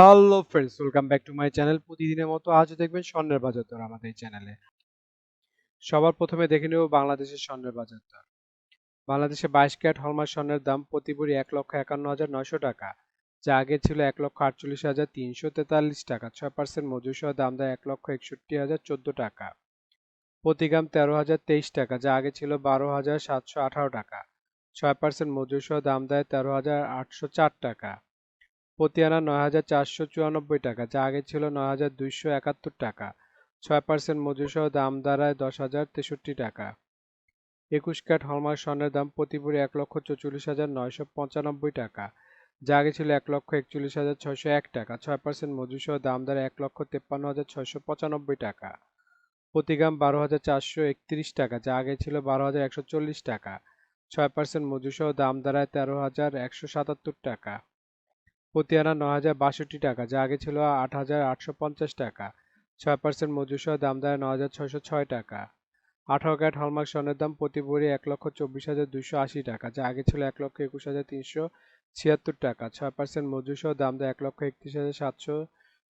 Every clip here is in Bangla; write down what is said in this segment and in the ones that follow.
Hello friends welcome back to my channel প্রতিদিনের মতো আজও দেখবেন স্বর্ণের বাজার দর আমাদের এই চ্যানেলে সবার প্রথমে দেখে নেব বাংলাদেশের স্বর্ণের বাজার দর। বাংলাদেশে বাইশ ক্যারেট হলমার্ক স্বর্ণের দাম প্রতি ভরি এক লক্ষ একান্ন হাজার নয়শো টাকা। যা আগে ছিল এক লক্ষ আটচল্লিশ হাজার তিনশো তেতাল্লিশ টাকা। ছয় পার্সেন্ট মজুর সহ দাম দেয় এক লক্ষ একষট্টি হাজার চোদ্দ টাকা। প্রতি গ্রাম তেরো হাজার তেইশ টাকা, যা আগে ছিল বারো হাজার সাতশো আঠারো টাকা। ছয় পার্সেন্ট মজুর সহ দাম দেয় তেরো হাজার আটশো চার টাকা। প্রতি আনা নয় হাজার চারশো চুরানব্বই টাকা, যা আগে ছিল নয় হাজার দুইশো একাত্তর টাকা। ছয় পার্সেন্ট মজুর সহ দাম দাঁড়ায় দশ হাজার তেষট্টি টাকা। একুশ ক্যারেট হলমার্ক স্বর্ণের দাম প্রতি ভরি এক লক্ষ চৌচল্লিশ হাজার নয়শো পঁচানব্বই টাকা, যা আগে ছিল এক লক্ষ একচল্লিশ হাজার ছয়শো এক টাকা। ছয় পার্সেন্ট মজুর সহ দাম দাঁড়ায় এক লক্ষ তেপ্পান্ন হাজার ছয়শো পঁচানব্বই টাকা। প্রতি গ্রাম বারো হাজার চারশো একত্রিশ টাকা, যা আগে ছিল বারো হাজার একশো চল্লিশ টাকা। ছয় পার্সেন্ট মজুর সহ দাম দাঁড়ায় তেরো হাজার একশো সাতাত্তর টাকা। প্রতি আনা নয় হাজার বাষট্টি টাকা, যা আগে ছিল আট হাজার আটশো পঞ্চাশ টাকা। ছয় পার্সেন্ট মজুর সহ দাম দাঁড়ায় নয় হাজার ছয়শো ছয় টাকা। আঠারো ক্যারেট হলমার্ক স্বর্ণের দাম প্রতি ভরি এক লক্ষ চব্বিশ হাজার দুশো আশি টাকা, যা আগে ছিল এক লক্ষ একুশ হাজার তিনশো ছিয়াত্তর টাকা। ছয় পার্সেন্ট মজুর সহ দাম দেয় এক লক্ষ একত্রিশ হাজার সাতশো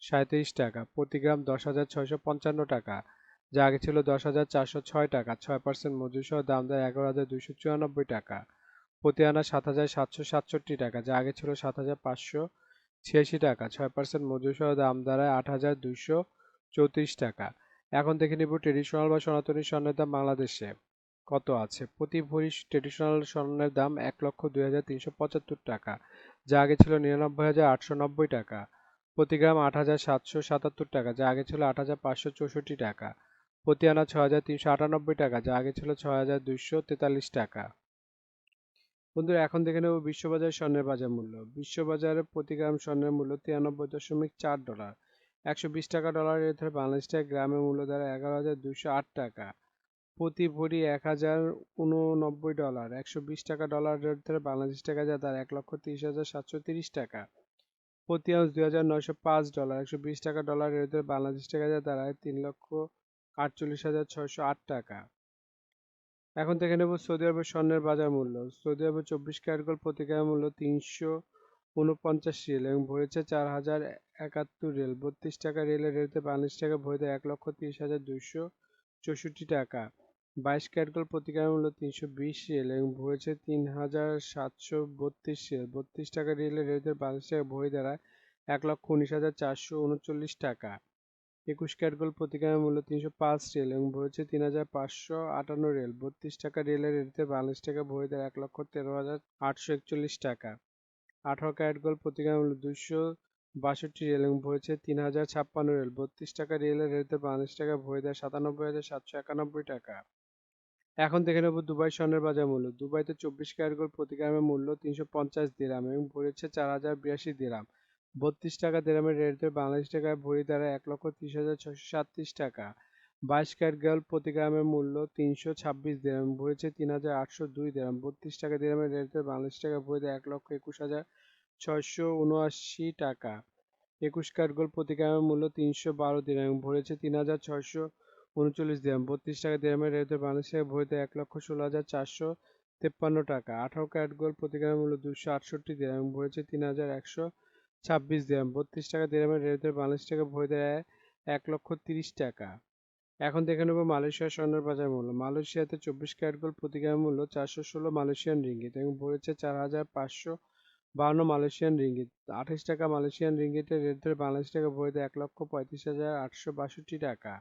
সাঁত্রিশ টাকা। প্রতি গ্রাম দশ হাজার ছয়শো পঞ্চান্ন টাকা, যা আগে ছিল দশ হাজার চারশো ছয় টাকা। ছয় পার্সেন্ট মজুর সহ দাম দেয় এগারো হাজার দুশো চুরানব্বই টাকা। প্রতি আনা সাত হাজার সাতশো সাতষট্টি টাকা, যা আগে ছিল সাত হাজার পাঁচশো ছিয়াশি টাকা। ছয় পার্সেন্ট মজুর সহ দাম দাঁড়ায় আট হাজার দুইশো চৌত্রিশ টাকা। এখন দেখে নিব ট্রেডিশনাল বা সনাতনী স্বর্ণের দাম বাংলাদেশে কত আছে? প্রতি ভরি ট্রেডিশনাল স্বর্ণের দাম এক লক্ষ দুই হাজার তিনশো পঁচাত্তর টাকা, যা আগে ছিল নিরানব্বই হাজার আটশো নব্বই টাকা। প্রতি গ্রাম আট হাজার সাতশো সাতাত্তর টাকা, যা আগে ছিল আট হাজার পাঁচশো চৌষট্টি টাকা। প্রতি আনা ছয় হাজার তিনশো আটানব্বই টাকা, যা আগে ছিল ছয় হাজার দুইশো তেতাল্লিশ টাকা। বন্ধুরা, এখন দেখে নেব বিশ্ববাজার স্বর্ণের বাজার মূল্য। বিশ্ববাজারে প্রতি গ্রাম স্বর্ণের মূল্য তিরানব্বই দশমিক চার ডলার। একশো বিশ টাকা ডলারের ধরে বাংলাদেশ টাকা গ্রামের মূল্য দ্বারা এগারো হাজার দুশো আট টাকা। প্রতি ভরি এক হাজার উননব্বই ডলার। একশো বিশ টাকা ডলার রেট ধরে বাংলাদেশ টাকা যা তার এক লক্ষ তিরিশ হাজার সাতশো তিরিশ টাকা। প্রতি আউন্স দুই হাজার নয়শো পাঁচ ডলার। একশো বিশ টাকা ডলার রেট ধরে বাংলাদেশ টাকা যা দাঁড়ায় তিন লক্ষ আটচল্লিশ হাজার ছয়শো আট টাকা। এখন দেখে নেব সৌদি আরবের স্বর্ণের বাজার মূল্য। সৌদি আরবের চব্বিশ ক্যারেট গোল্ড প্রতি গ্রাম মূল্য তিনশো উনপঞ্চাশ রিয়েল এবং ভরেছে চার হাজার একাত্তর রিয়েল। বত্রিশ টাকা রিয়েলের রেটে বাংলাদেশ টাকা ভরে এক লক্ষ তিরিশ হাজার দুইশো চৌষট্টি টাকা। বাইশ ক্যারেট গোল্ড প্রতি গ্রাম মূল্য তিনশো বিশ রিয়েল এবং ভরেছে তিন হাজার সাতশো বত্রিশ রিয়েল। বত্রিশ টাকা রিয়েলের রেটে বাংলাদেশ টাকা ভরে দাঁড়ায় এক লক্ষ উনিশ হাজার চারশো উনচল্লিশ টাকা। একুশ ক্যারেট গোল্ড প্রতি মূল্য তিনশো পাঁচ রেল এবং ভরেছে তিন হাজার পাঁচশো আটান্ন রেল বত্রিশ টাকা রেলের রেটে বাংলাদেশ টাকা ভরে এক লক্ষ তেরো হাজার আটশো একচল্লিশ টাকা। আঠারো ক্যারেট গোল্ড প্রতি মূল্য দুশো বাষট্টি রেল এবং ভরেছে তিন হাজার ছাপ্পান্ন রেল বত্রিশ টাকা রেলের রেটে বাংলাদেশ টাকা ভরে দেয় সাতানব্বই হাজার সাতশো একানব্বই টাকা। এখন দেখে নেব দুবাই স্বর্ণের বাজার মূল্য। দুবাইতে চব্বিশ ক্যারেট গোল্ড মূল্য তিনশো পঞ্চাশ দিরাম এবং ভরেছে চার হাজার বিরাশি দিরাম। বত্রিশ টাকা দেরামের রেট ধরে বাংলাদেশ টাকায় ভরি দাঁড়ায় এক লক্ষ ত্রিশ হাজার ছশো সাতত্রিশ টাকা। বাইশ ক্যারেট গোল্ড প্রতি গ্রামের মূল্য তিনশো ছাব্বিশ দেরাম ভরেছে তিন হাজার আটশো দুই দেরাম বত্রিশ টাকা দেরামের রেট ধরে বাংলাদেশ টাকায় ভরি দেয় এক লক্ষ একুশ হাজার ছয়শো উনআশি টাকা। একুশ ক্যারেট গোল্ড প্রতি গ্রামের মূল্য তিনশো বারো দিরাম ভরেছে তিন হাজার ছয়শো উনচল্লিশ দিরাম বত্রিশ টাকা দেরামের রেট ধরে বাংলাদেশ টাকায় ভরি দেয় এক লক্ষ ষোলো হাজার চারশো তেপ্পান্ন টাকা। আঠারো ক্যারেট গোল্ড প্রতি গ্রামের মূল্য দুশো আটষট্টি দিরাম ভরেছে তিন হাজার একশো ছাব্বিশ দিরাম বত্রিশ টাকা দিরামের রেট ধরে বাংলাদেশ টাকা ভরে দেয় এক লক্ষ তিরিশ টাকা। এখন দেখে নেব মালয়েশিয়ার স্বর্ণের বাজার মূল্য। মালয়েশিয়াতে চব্বিশ ক্যারেট গোল্ড প্রতি গ্রামের মূল্য চারশো ষোলো মালয়েশিয়ান রিঙ্গিত এবং ভরেছে চার হাজার পাঁচশো বাহান্ন মালয়েশিয়ান রিঙ্গিত। আঠাশ টাকা মালয়েশিয়ান রিঙ্গিতের রেট ধরে বাংলাদেশ টাকা ভরে দেয় এক লক্ষ পঁয়ত্রিশ হাজার আটশো বাষট্টি টাকা।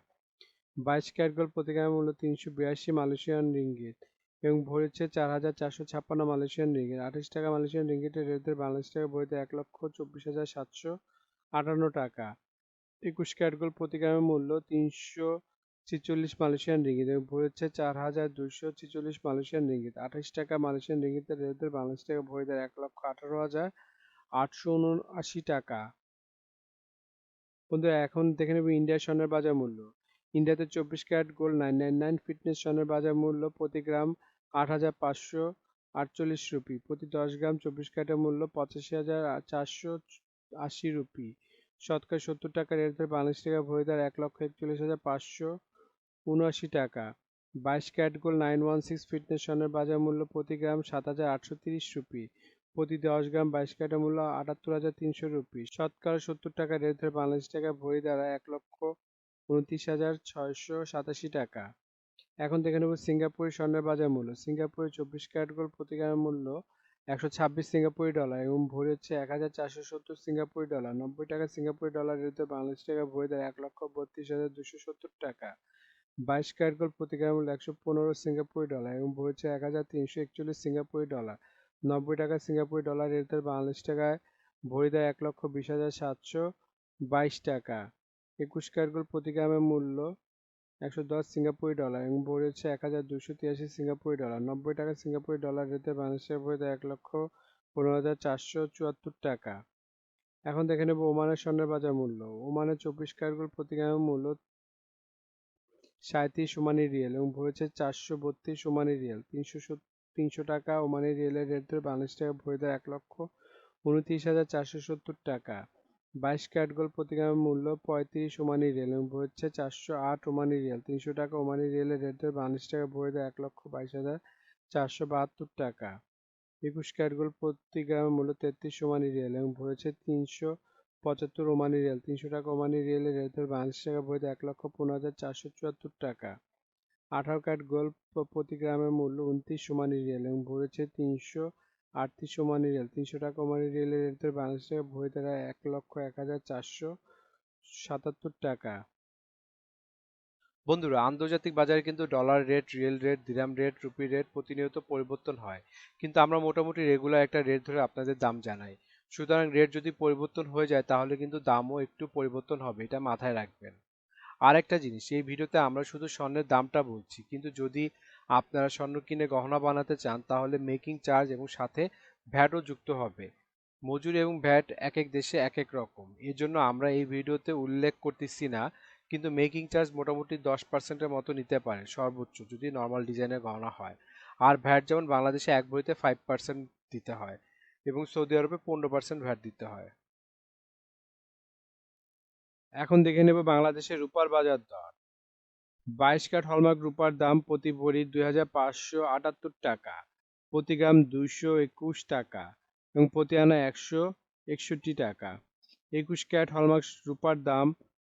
বাইশ ক্যারেট গোল্ড প্রতি গ্রামের মূল্য তিনশো বিরাশি মালয়েশিয়ান রিঙ্গিত। এবং ভরেছে চার হাজার চারশো ছাপ্পান্ন মালয়েশিয়ান রিঙ্গিত। আঠাশ টাকা মালয়েশিয়ান রিঙ্গিতের রেট ধরে বাংলাদেশ টাকা ভরিতে এক লক্ষ চব্বিশ হাজার সাতশো আটান্ন টাকা। একুশ ক্যারেট গোল্ড প্রতি গ্রামের মূল্য তিনশো ছিচল্লিশ মালয়েশিয়ান রিঙ্গিত এবং ভরেছে চার হাজার দুশো ছিচল্লিশ মালয়েশিয়ান রিঙ্গিত। আঠাশ টাকা মালয়েশিয়ান রিঙ্গিতের রেট ধরে বাংলাদেশ টাকা দেয় এক লক্ষ আঠারো হাজার আটশো উনআশি টাকা। বন্ধুরা, এখন দেখে নেব ইন্ডিয়ার স্বর্ণের বাজার মূল্য। ইন্ডিয়াতে চব্বিশ carat gold nine nine nine fitness স্বর্ণের বাজার মূল্য প্রতি গ্রাম আট হাজার পাঁচশো আটচল্লিশ রুপি। প্রতি দশ গ্রাম চব্বিশ ক্যারেটের মূল্য পঁচাশি হাজার চারশো আশি রুপি। শতকরা সত্তর টাকা রেট ধরে বাংলাদেশ টাকা ভরে দেয় এক লক্ষ একচল্লিশ হাজার পাঁচশো উনআশি টাকা। বাইশ carat gold nine one six fitness স্বর্ণের বাজার মূল্য প্রতি গ্রাম সাত হাজার আটশো তিরিশ রুপি। প্রতি দশ গ্রাম বাইশ ক্যারেটের মূল্য আটাত্তর হাজার তিনশো রুপি। শতকরা সত্তর টাকা রেট ধরে বাংলাদেশ টাকা ভরি দ্বারা এক লক্ষ উনত্রিশ হাজার ছয়শো সাতাশি টাকা। এখন দেখে নেব সিঙ্গাপুরের স্বর্ণের বাজার মূল্য। সিঙ্গাপুরের চব্বিশ ক্যারেট গোল্ড প্রতি গ্রামের মূল্য একশো ছাব্বিশ সিঙ্গাপুরি ডলার এবং ভরি হচ্ছে এক হাজার চারশো সত্তর সিঙ্গাপুরি ডলার। নব্বই টাকা সিঙ্গাপুরি ডলার রেটে বাংলাদেশ টাকা ভরি দেয় এক লক্ষ বত্রিশ হাজার দুশো সত্তর টাকা। বাইশ ক্যারেট গোল্ড প্রতি গ্রাম মূল্য একশো পনেরো সিঙ্গাপুরি ডলার এবং ভরি হচ্ছে এক হাজার তিনশো একচল্লিশ সিঙ্গাপুরি ডলার। নব্বই টাকা সিঙ্গাপুরি ডলার রেটে বাংলাদেশ টাকায় ভরি দেয় এক লক্ষ বিশ হাজার সাতশো বাইশ টাকা। একুশ ক্যারেট গোল্ড প্রতি গ্রামের মূল্য একশো দশ সিঙ্গাপুরি ডলার এবং ভরি হচ্ছে এক হাজার দুশো তিরাশি সিঙ্গাপুরি ডলার। নব্বই টাকা সিঙ্গাপুরি ডলার রেটে বাংলাদেশের ভরি দেয় এক লক্ষ পনেরো হাজার চারশো চুয়াত্তর টাকা। এখন দেখে নেব ওমানের স্বর্ণের বাজার মূল্য। ওমানের চব্বিশ ক্যারেট গোল্ড প্রতি গ্রামের মূল্য সাঁত্রিশ ওমানি রিয়েল এবং ভরি হচ্ছে চারশো বত্রিশ ওমানি রিয়েল। তিনশো তিনশো টাকা ওমানি রিয়েলের রেট ধরে বাংলাদেশ টাকা ভরি দেয় এক লক্ষ উনত্রিশ হাজার চারশো সত্তর টাকা। বাইশ ক্যারেট গোল্ড প্রতি গ্রামের মূল্য পঁয়ত্রিশ ওমানি রিয়েল এবং হচ্ছে চারশো আট ওমানি রিয়েল। তিনশো টাকা ওমানি রিয়েলের রেট ধরে বাংলাদেশ টাকা ভরে দেয় এক লক্ষ বাইশ হাজার চারশো বাহাত্তর টাকা। একুশ ক্যারেট গোল্ড প্রতি গ্রামের মূল্য তেত্রিশ ওমানি রিয়েল এবং ভরেছে তিনশো পঁচাত্তর ওমানি রিয়েল। তিনশো টাকা ওমানি রিয়েলের রেট ধরে বাংলাদেশ টাকা ভরে দেয় এক লক্ষ পনেরো হাজার চারশো চুয়াত্তর টাকা। আঠারো ক্যারেট গোল্ড প্রতি গ্রামের মূল্য উনত্রিশ ওমানি রিয়েল এবং ভরেছে তিনশো আটত্রিশ ওমানি রিয়েল তিনশো টাকা ওমানি রিয়েলের রেট ধরে বাংলাদেশ টাকা ভরে দাঁড়ায় এক লক্ষ এক হাজার চারশো সাতাত্তর টাকা। বন্ধুরা, আন্তর্জাতিক বাজারে কিন্তু dollar rate riyal rate dirham rate rupee rate প্রতিনিয়ত পরিবর্তন হয়। কিন্তু আমরা মোটামুটি রেগুলার একটা রেট ধরে আপনাদের দাম জানাই। সুতরাং রেট যদি পরিবর্তন হয়ে যায়, তাহলে কিন্তু দামও একটু পরিবর্তন হবে, এটা মাথায় রাখবেন। আর একটা জিনিস, এই ভিডিওতে আমরা শুধু স্বর্ণের দামটা বলছি, কিন্তু যদি আপনারা স্বর্ণ কিনে গহনা বানাতে চান, তাহলে মেকিং চার্জ এবং সাথে ভ্যাটও যুক্ত হবে। মজুরি এবং ভ্যাট এক এক দেশে এক এক রকম। এর জন্য আমরা এই ভিডিওতে উল্লেখ করতেছি না, কিন্তু মেকিং চার্জ মোটামুটি দশ পার্সেন্টের মতো নিতে পারে সর্বোচ্চ, যদি নর্মাল ডিজাইনের গহনা হয়। আর ভ্যাট যেমন বাংলাদেশে এক ভরিতে ফাইভ পার্সেন্ট দিতে হয় এবং সৌদি আরবে পনেরো পার্সেন্ট ভ্যাট দিতে হয়। এখন দেখে নেব বাংলাদেশের রূপার বাজার দর। বাইশ কাঠ হলমার্ক রূপার দাম প্রতি ভরি দুই হাজার পাঁচশো আটাত্তর টাকা, প্রতি গ্রাম দুইশো একুশ টাকা এবং প্রতি আনা একশো একষট্টি টাকা। একুশ ক্যারেট হলমার্ক রূপার দাম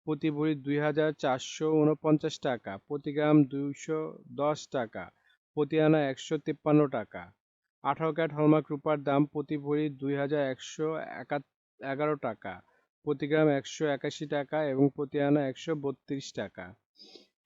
প্রতি ভরি দুই হাজার চারশো উনপঞ্চাশ টাকা, প্রতি গ্রাম দুইশো দশ টাকা, প্রতি আনা একশো তিপ্পান্ন টাকা। আঠারো ক্যারেট হলমার্ক রূপার দাম প্রতি ভরি দুই হাজার একশো এগারো টাকা, প্রতি গ্রাম একশো একাশি টাকা এবং প্রতি আনা একশো বত্রিশ টাকা।